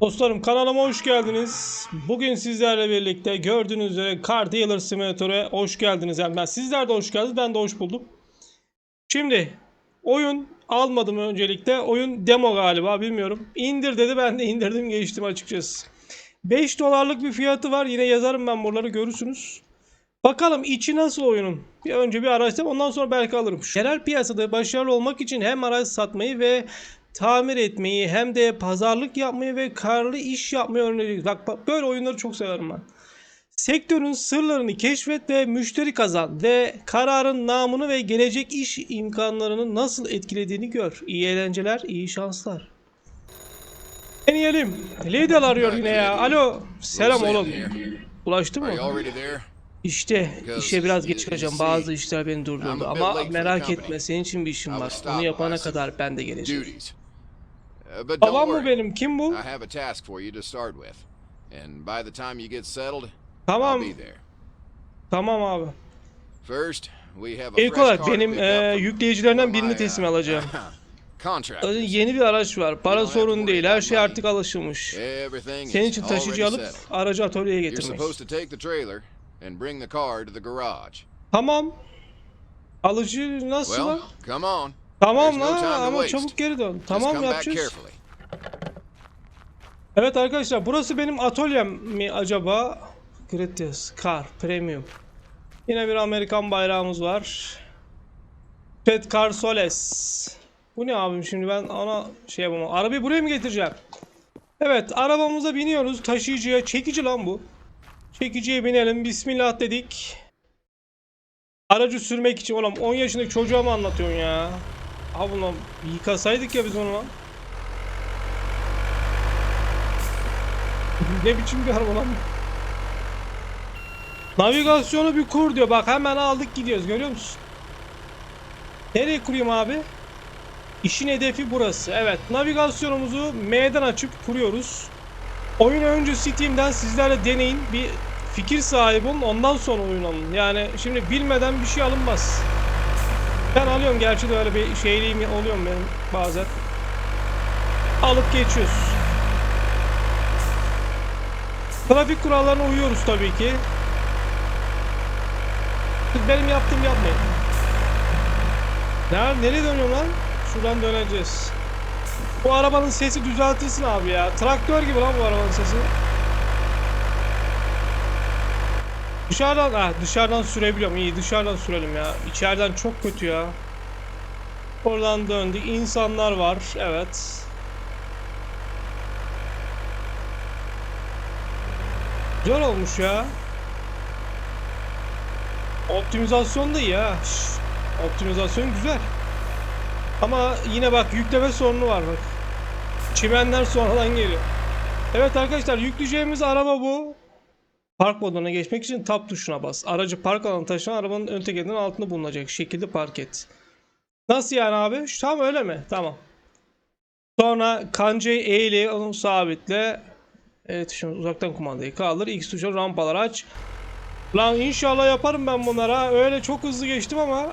Dostlarım kanalıma hoş geldiniz. Bugün sizlerle birlikte gördüğünüz üzere Car Dealer Simulator'a hoş geldiniz. Yani ben sizler de hoş geldiniz. Ben de hoş buldum. Şimdi oyun almadım öncelikle. Oyun demo galiba bilmiyorum. İndir dedi ben de indirdim geçtim açıkçası. 5 dolarlık bir fiyatı var. Yine yazarım ben buraları görürsünüz. Bakalım içi nasıl oyunun? Bir önce bir araştırayım ondan sonra belki alırım. Yerel piyasada başarılı olmak için hem araç satmayı ve tamir etmeyi hem de pazarlık yapmayı ve karlı iş yapmayı öğreneceğiz. Bak, bak böyle oyunları çok severim ben. Sektörün sırlarını keşfet ve müşteri kazan ve kararın namını ve gelecek iş imkanlarını nasıl etkilediğini gör. İyi eğlenceler, iyi şanslar. Deneyelim. Lidl arıyor yine ya. Alo. Selam oğlum. Ulaştı mı? İşte işe biraz geç çıkacağım. Bazı işler beni durdurdu. Ama merak etme senin için bir işim var. Onu yapana kadar ben de geleceğim. Uh, Babam mı benim? Kim bu? Tamam. Tamam abi. İlk olarak benim e, yükleyicilerden birini teslim alacağım. Yeni bir araç var. Para sorun değil. Her şey artık alışılmış. Senin için taşıcı alıp aracı atölyeye getirmek. And bring the car to the garage. Tamam. Alıcı nasıl Well, lan? come on. Tamam there's no lan to ama waste. çabuk geri dön. Tamam yapacağız. Evet arkadaşlar burası benim atölyem mi acaba? Gratias Car Premium. Yine bir Amerikan bayrağımız var. Pet Car Soles. Bu ne abim şimdi ben ona şey yapamam. Arabayı buraya mı getireceğim? Evet arabamıza biniyoruz. Taşıyıcıya çekici lan bu. Çekiciye binelim. Bismillah dedik. Aracı sürmek için. Oğlum 10 yaşındaki çocuğa mı anlatıyorsun ya? Abi ulan yıkasaydık ya biz onu lan. Ne biçim bir araba lan? Navigasyonu bir kur diyor. Bak hemen aldık gidiyoruz. Görüyor musun? Nereye kurayım abi? İşin hedefi burası. Evet. Navigasyonumuzu M'den açıp kuruyoruz. Oyun önce Steam'den sizlerle deneyin. Bir fikir sahibi olun. Ondan sonra oyun alın. Yani şimdi bilmeden bir şey alınmaz. Ben alıyorum. Gerçi de öyle bir şeyliğim oluyor benim bazen. Alıp geçiyoruz. Trafik kurallarına uyuyoruz tabii ki. Benim yaptığımı yapmayın. Nerede, nereye dönüyorum lan? Şuradan döneceğiz. Bu arabanın sesi düzeltilsin abi ya. Traktör gibi lan bu arabanın sesi. Dışarıdan, ha dışarıdan sürebiliyorum. İyi dışarıdan sürelim ya. İçeriden çok kötü ya. Oradan döndük. İnsanlar var. Evet. Güzel olmuş ya. Optimizasyon da iyi ha. Optimizasyon güzel. Ama yine bak yükleme sorunu var bak. Çimenler sonradan geliyor. Evet arkadaşlar yükleyeceğimiz araba bu. Park moduna geçmek için tab tuşuna bas. Aracı park alanı taşıyan arabanın ön tekerinin altında bulunacak şekilde park et. Nasıl yani abi? Tamam öyle mi? Tamam. Sonra kancayı E ile onu sabitle. Evet şimdi uzaktan kumandayı kaldır. X tuşuna rampalar aç. Lan inşallah yaparım ben bunlara. Öyle çok hızlı geçtim ama.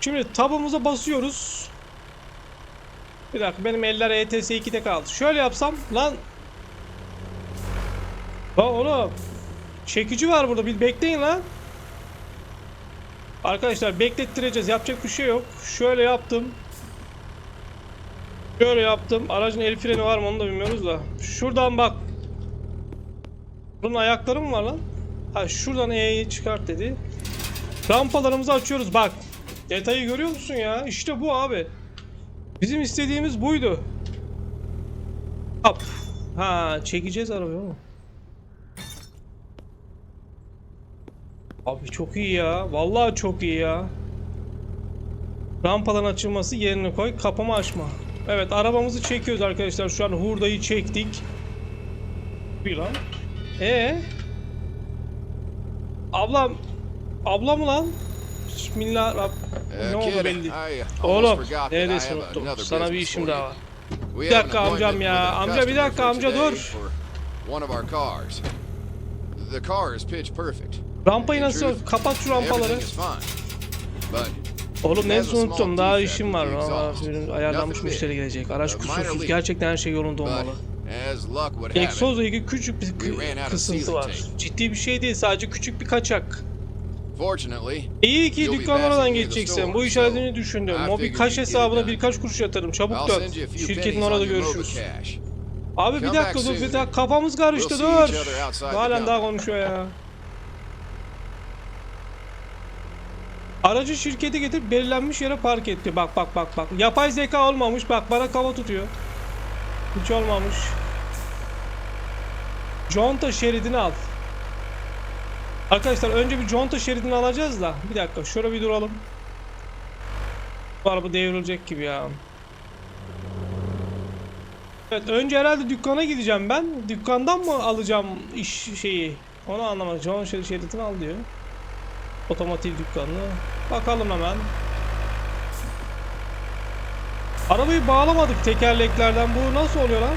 Şimdi tabımıza basıyoruz. Bir dakika benim eller ETS 2'de kaldı. Şöyle yapsam lan. Lan oğlum. Çekici var burada bir bekleyin lan. Arkadaşlar beklettireceğiz. Yapacak bir şey yok. Şöyle yaptım. Şöyle yaptım. Aracın el freni var mı onu da bilmiyoruz da. Şuradan bak. Bunun ayakları mı var lan? Ha şuradan E'yi çıkart dedi. Rampalarımızı açıyoruz bak. Detayı görüyor musun ya? İşte bu abi. Bizim istediğimiz buydu. Hop. Ha çekeceğiz arabayı ama. Abi çok iyi ya. Vallahi çok iyi ya. Rampaların açılması yerine koy. Kapama açma. Evet arabamızı çekiyoruz arkadaşlar. Şu an hurdayı çektik. Bir lan. Ee? Ablam. Abla mı lan? Bismillah. Rab... Ne oldu belli. Oğlum have unuttum. Sana bir işim daha var. Bir dakika amcam ya. Amca bir dakika amca dur. for One of our cars. The car is pitch perfect. Rampayı nasıl? truth, Kapat şu rampaları. Oğlum ne unuttum daha işim var. ayarlanmış müşteri gelecek. Araç kusursuz. Gerçekten her şey yolunda olmalı. Egzozla ilgili küçük bir kısıntı var. Ciddi bir şey değil sadece küçük bir kaçak. İyi ki dükkan oradan geçeceksin. Bu işaretini düşündüm. I Mobil figured kaş hesabına birkaç kuruş yatırım. Çabuk dön. Şirketin orada görüşürüz. Abi bir dakika dur bir dakika kafamız karıştı dur. Halen daha konuşuyor ya. Aracı şirkete getirip belirlenmiş yere park etti. Bak bak bak bak. Yapay zeka olmamış. Bak bana kafa tutuyor. Hiç olmamış. Conta şeridini al. Arkadaşlar önce bir conta şeridini alacağız da. Bir dakika şöyle bir duralım. Araba devrilecek gibi ya. Evet önce herhalde dükkana gideceğim ben. Dükkandan mı alacağım iş şeyi? Onu anlamadım. John şer- şeridini al diyor. Otomotiv dükkanını. Bakalım hemen. Arabayı bağlamadık tekerleklerden. Bu nasıl oluyor lan?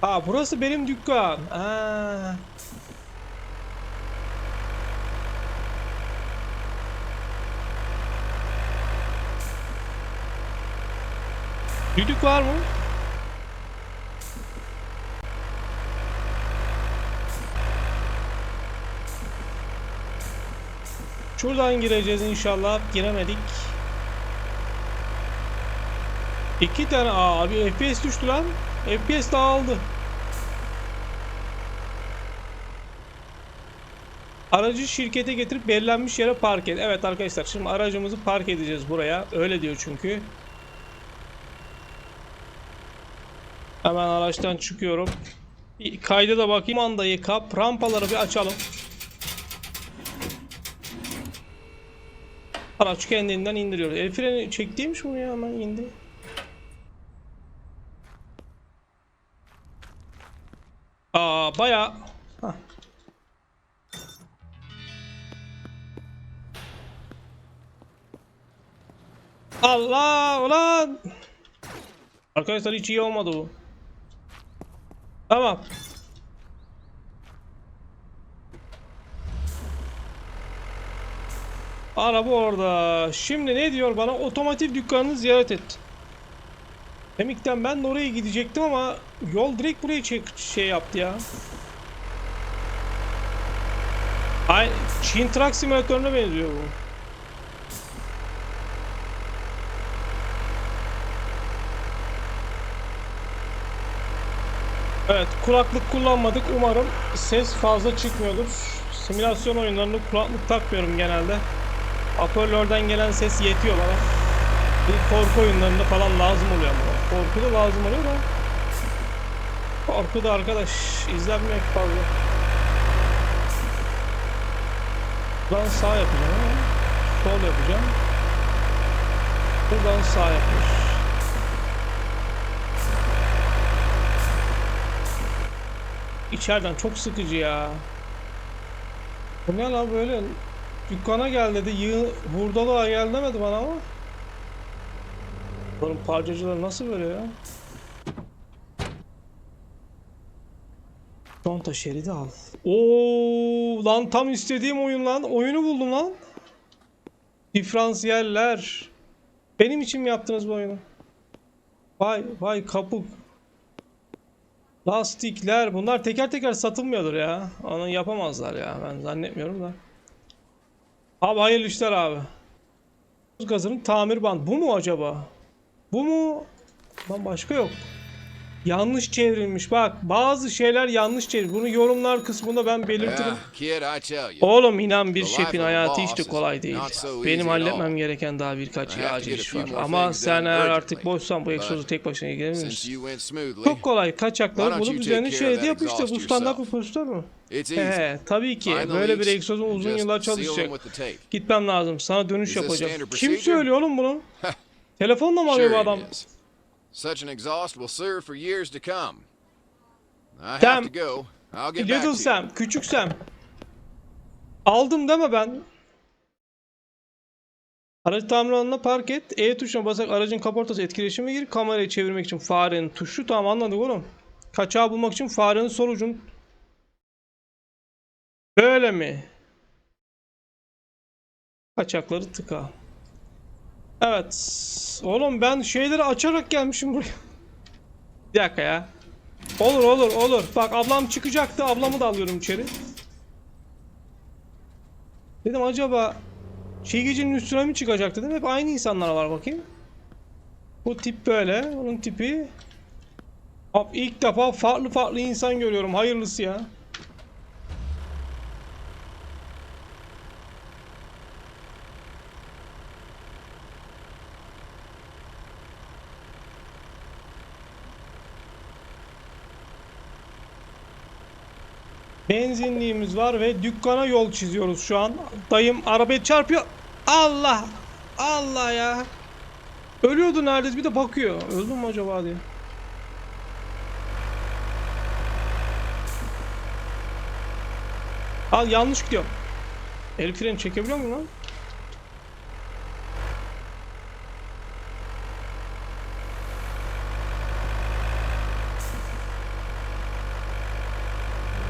Ha burası benim dükkan. Ha. Düdük var mı? Şuradan gireceğiz inşallah. Giremedik. İki tane abi FPS düştü lan. FPS dağıldı. Aracı şirkete getirip belirlenmiş yere park et. Evet arkadaşlar şimdi aracımızı park edeceğiz buraya. Öyle diyor çünkü. Hemen araçtan çıkıyorum. Kayda da bakayım. Mandayı kap. Rampaları bir açalım. Araç kendinden indiriyor. El freni çektiymiş mi ya hemen indi. Aa baya. Allah ulan. Arkadaşlar hiç iyi olmadı bu. Tamam. Araba orada. Şimdi ne diyor bana? Otomotiv dükkanını ziyaret et. Demikten ben de oraya gidecektim ama yol direkt buraya çek şey yaptı ya. Ay Çin Truck Simülatörü'ne benziyor bu. Evet kulaklık kullanmadık umarım ses fazla çıkmıyordur. Simülasyon oyunlarında kulaklık takmıyorum genelde. Hoparlörden gelen ses yetiyor bana. Bir korku oyunlarında falan lazım oluyor ama. Korku da lazım oluyor da. Korku da arkadaş izlenmek fazla. Buradan sağ yapacağım sol yapacağım. Buradan sağ yapıyoruz. İçeriden çok sıkıcı ya. Bu ne lan böyle? Dükkana gel dedi. Yığ, hurdalığa gel demedi bana ama. Bunun parçacıları nasıl böyle ya? Conta şeridi al. Oo lan tam istediğim oyun lan. Oyunu buldum lan. Diferansiyeller. Benim için mi yaptınız bu oyunu? Vay vay kapı. Lastikler bunlar teker teker satılmıyordur ya. Onu yapamazlar ya ben zannetmiyorum da. Abi hayırlı işler abi. Gazının tamir bandı. Bu mu acaba? Bu mu? Lan başka yok. Yanlış çevrilmiş. Bak bazı şeyler yanlış çevrilmiş. Bunu yorumlar kısmında ben belirtirim. Oğlum inan bir şefin hayatı işte kolay değil. Benim halletmem all. gereken daha birkaç acil iş var. Ama sen eğer artık boşsan bu egzozu tek başına smoothly, Çok kolay kaçakları bulup üzerine şeridi yap işte bu standart bir prosedür mü? He tabii ki böyle bir and uzun yıllar çalışacak. Gitmem lazım sana dönüş yapacağım. Kim söylüyor oğlum bunu? Telefonla mı arıyor bu adam? Such an exhaust will serve for years to come. I have to go. I'll get back Little to you. Sam, küçük Sam. Aldım deme ben. Aracı tamir alanına park et. E tuşuna basarak aracın kaportası etkileşime gir. Kamerayı çevirmek için farenin tuşu. Tamam anladık oğlum. Kaçağı bulmak için farenin sol ucun. Böyle mi? Kaçakları tıka. Evet. Oğlum ben şeyleri açarak gelmişim buraya. Bir dakika ya. Olur olur olur. Bak ablam çıkacaktı. Ablamı da alıyorum içeri. Dedim acaba Çiğgecinin üstüne mi çıkacak dedim. Hep aynı insanlar var bakayım. Bu tip böyle. Onun tipi. Abi ilk defa farklı farklı insan görüyorum. Hayırlısı ya. Benzinliğimiz var ve dükkana yol çiziyoruz şu an. Dayım arabaya çarpıyor. Allah! Allah ya! Ölüyordu neredeyse bir de bakıyor. Öldüm mü acaba diye. Al yanlış gidiyor. El freni çekebiliyor muyum lan?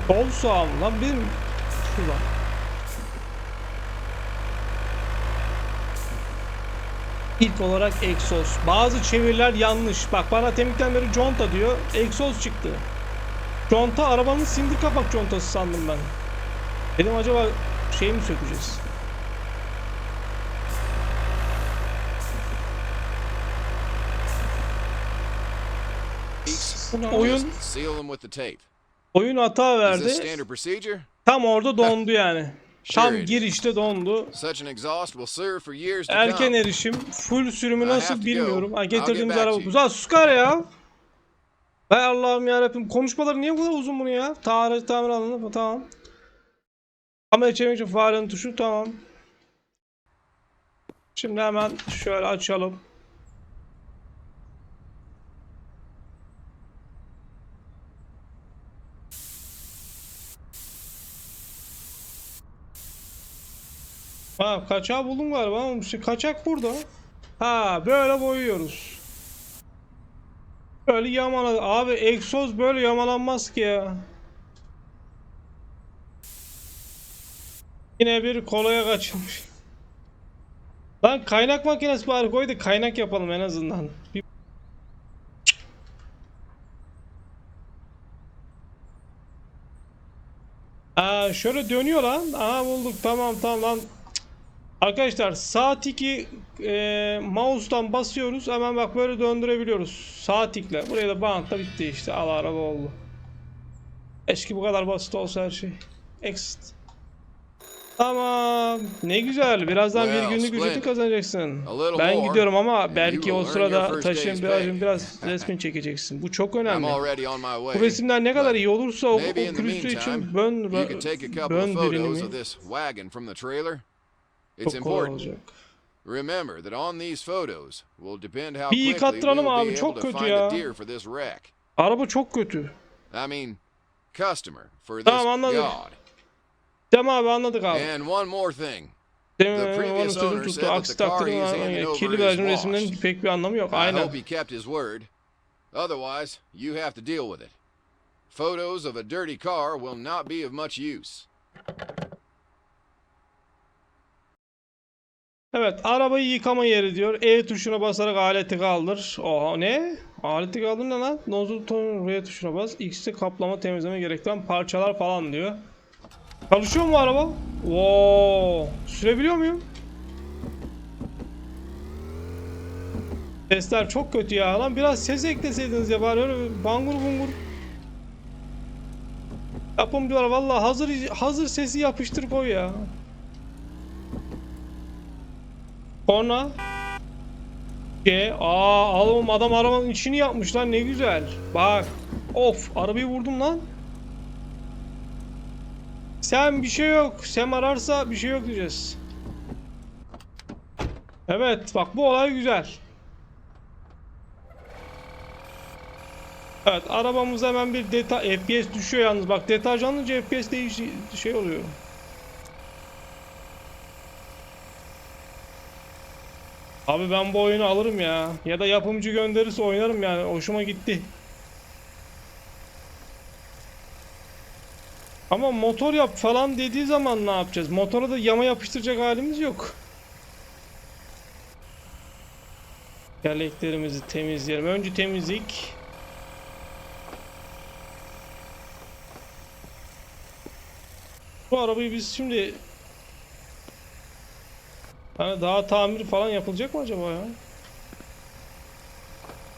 Sol sağ mı lan benim şuradan. İlk olarak egzoz. Bazı çeviriler yanlış. Bak bana temikten beri conta diyor. Egzoz çıktı. Conta arabanın sindir kapak contası sandım ben. Dedim acaba şey mi sökeceğiz? Oyun oyun hata verdi. Tam orada dondu yani. Tam girişte dondu. Erken erişim, full sürümü nasıl bilmiyorum. Ha, getirdiğimiz araba. Güzel Suskar ya. Hay Allah'ım yarabbim. Konuşmaları niye bu kadar uzun bunu ya? Tarih tamir alanı tamam. Kamera çevirmek için farenin tuşu tamam. Şimdi hemen şöyle açalım. Ha kaçağı buldum galiba ama kaçak burada. Ha böyle boyuyoruz. Böyle yamala abi egzoz böyle yamalanmaz ki ya. Yine bir kolaya kaçılmış. Lan kaynak makinesi bari koy da kaynak yapalım en azından. Bir... Aa, şöyle dönüyor lan. Aha bulduk tamam tamam lan. Arkadaşlar sağ tiki e, mouse'dan basıyoruz hemen bak böyle döndürebiliyoruz. Sağ tikle. Buraya da bantla bitti işte. Al araba oldu. Eski bu kadar basit olsa her şey. Exit. Tamam. Ne güzel. Birazdan bir günlük ücreti kazanacaksın. Ben gidiyorum ama belki o sırada day's birazcık biraz resmin çekeceksin. Bu çok önemli. Bu resimler ne kadar iyi olursa o, o için bön, bön of It's çok kolay important. olacak. Remember that on these photos will depend how Bir quickly we yıkattıralım abi, be çok able to kötü find ya. a deer for this wreck. Araba çok kötü. I mean, customer for this Tamam, god. Tamam abi anladık abi. And one more thing. Demin the onu previous sözüm owner tuttu. said that Aksi the car takdirde he's yani handing over is version resimlerin washed. pek bir anlamı yok. I Aynen. hope he kept his word. Otherwise, you have to deal with it. Photos of a dirty car will not be of much use. Evet arabayı yıkama yeri diyor. E tuşuna basarak aleti kaldır. Oha ne? Aleti kaldır ne lan? Nozul ton R tuşuna bas. X'te kaplama temizleme gerektiren parçalar falan diyor. Çalışıyor mu araba? Oo, sürebiliyor muyum? Sesler çok kötü ya lan biraz ses ekleseydiniz ya bari öyle bangur bungur. Yapımcılar vallahi hazır hazır sesi yapıştır koy ya. Korna. G. Aa oğlum adam arabanın içini yapmış lan ne güzel. Bak. Of arabayı vurdum lan. Sen bir şey yok. Sem ararsa bir şey yok diyeceğiz. Evet bak bu olay güzel. Evet arabamız hemen bir deta FPS düşüyor yalnız bak deterjanlıca FPS değiş şey oluyor. Abi ben bu oyunu alırım ya. Ya da yapımcı gönderirse oynarım yani. Hoşuma gitti. Ama motor yap falan dediği zaman ne yapacağız? Motora da yama yapıştıracak halimiz yok. Yerleklerimizi temizleyelim. Önce temizlik. Bu arabayı biz şimdi yani daha tamir falan yapılacak mı acaba ya?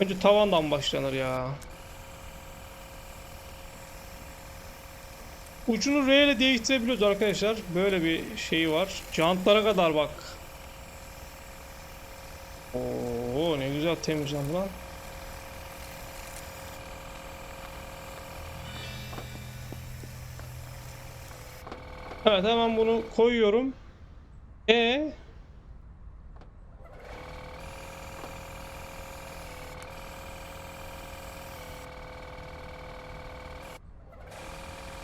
Önce tavandan başlanır ya. Ucunu R ile değiştirebiliyoruz arkadaşlar. Böyle bir şey var. Jantlara kadar bak. Oo ne güzel temizlendi lan. Evet hemen bunu koyuyorum. E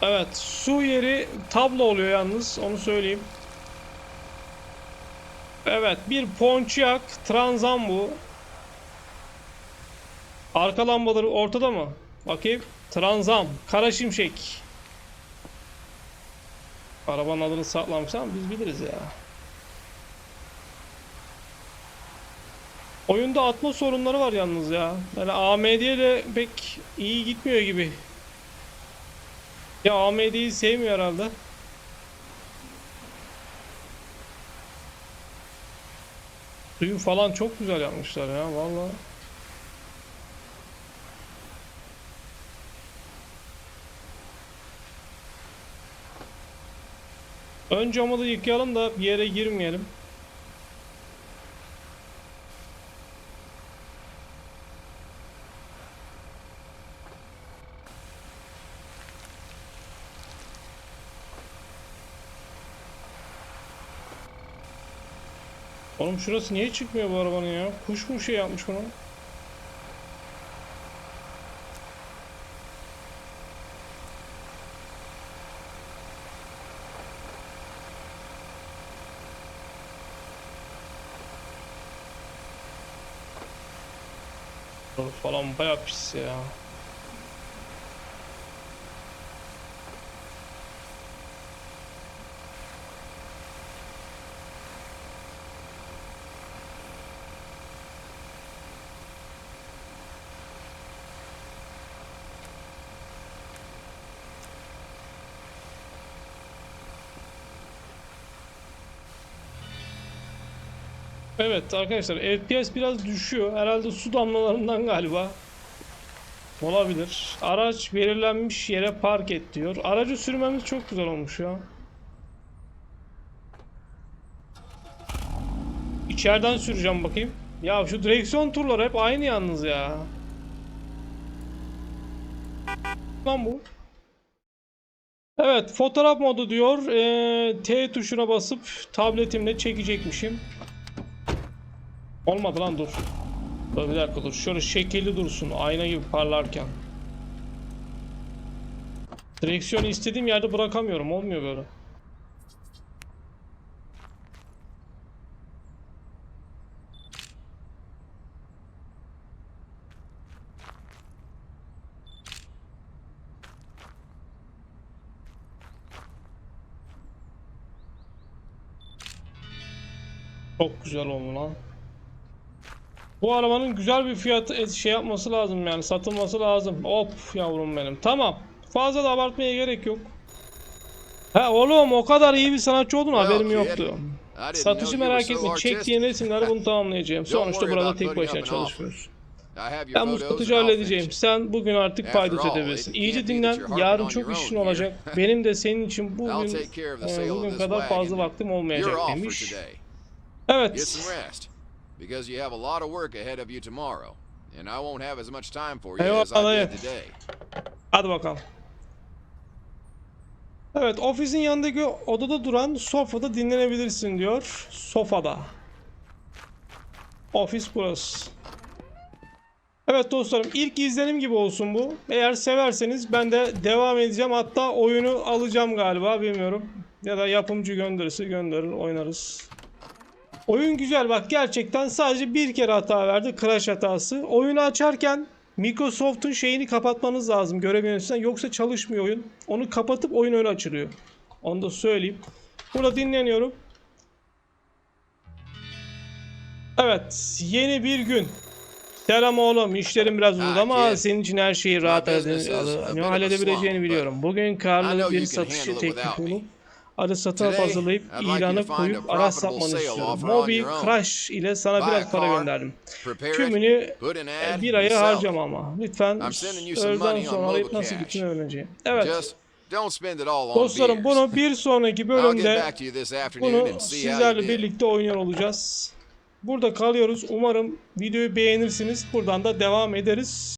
Evet, su yeri tablo oluyor yalnız, onu söyleyeyim. Evet, bir Pontiac Transam bu. Arka lambaları ortada mı? Bakayım. Transam, Kara Şimşek. Arabanın adını saklamışsam biz biliriz ya. Oyunda atma sorunları var yalnız ya. Yani AMD ile pek iyi gitmiyor gibi. Ya AMD'yi sevmiyor herhalde. Suyu falan çok güzel yapmışlar ya vallahi. Ön camı da yıkayalım da bir yere girmeyelim. Oğlum şurası niye çıkmıyor bu arabanın ya? Kuş mu şey yapmış bunu? Falan bayağı pis ya. Evet arkadaşlar FPS biraz düşüyor. Herhalde su damlalarından galiba. Olabilir. Araç belirlenmiş yere park et diyor. Aracı sürmemiz çok güzel olmuş ya. İçeriden süreceğim bakayım. Ya şu direksiyon turları hep aynı yalnız ya. Lan bu. Evet fotoğraf modu diyor. Ee, T tuşuna basıp tabletimle çekecekmişim. Olmadı lan dur. Dur bir dakika dur. Şöyle şekilli dursun. Ayna gibi parlarken. Direksiyonu istediğim yerde bırakamıyorum. Olmuyor böyle. Çok güzel oldu lan. Bu arabanın güzel bir fiyatı şey yapması lazım yani satılması lazım. Hop yavrum benim. Tamam. Fazla da abartmaya gerek yok. Ha oğlum o kadar iyi bir sanatçı Well, haberim yoktu. Satışı merak etme. Çektiğin resimlerle bunu tamamlayacağım. Sonuçta burada tek başına your Ben bu satıcı halledeceğim. Sen bugün artık paydos edebilirsin. İyice dinlen. Yarın çok işin olacak. Benim de senin için bugün e, bugün kadar fazla vaktim olmayacak demiş. Evet. Because you have a lot of work ahead of you tomorrow. And I won't have as much time for you as I did today. Hadi bakalım. Evet, ofisin yanındaki odada duran sofada dinlenebilirsin diyor. Sofada. Ofis burası. Evet dostlarım, ilk izlenim gibi olsun bu. Eğer severseniz ben de devam edeceğim. Hatta oyunu alacağım galiba, bilmiyorum. Ya da yapımcı gönderirse gönderir, oynarız. Oyun güzel bak gerçekten sadece bir kere hata verdi. Crash hatası. Oyunu açarken Microsoft'un şeyini kapatmanız lazım görev yöneticisinden. Yoksa çalışmıyor oyun. Onu kapatıp oyun öyle açılıyor. Onu da söyleyeyim. Burada dinleniyorum. Evet. Yeni bir gün. Selam oğlum. İşlerim biraz uzadı ama senin için her şeyi rahat bit of a halledebileceğini biliyorum. Bugün karlı bir it teklif olup arı satına Today, hazırlayıp ilanı koyup araç satmanı istiyorum. own. Crash ile sana biraz para gönderdim. Tümünü e, bir aya harcama ama. Lütfen öğleden sonra arayıp nasıl gittiğini öğreneceğim. Evet. Dostlarım bunu bir sonraki bölümde bunu sizlerle birlikte oynuyor olacağız. Burada kalıyoruz. Umarım videoyu beğenirsiniz. Buradan da devam ederiz.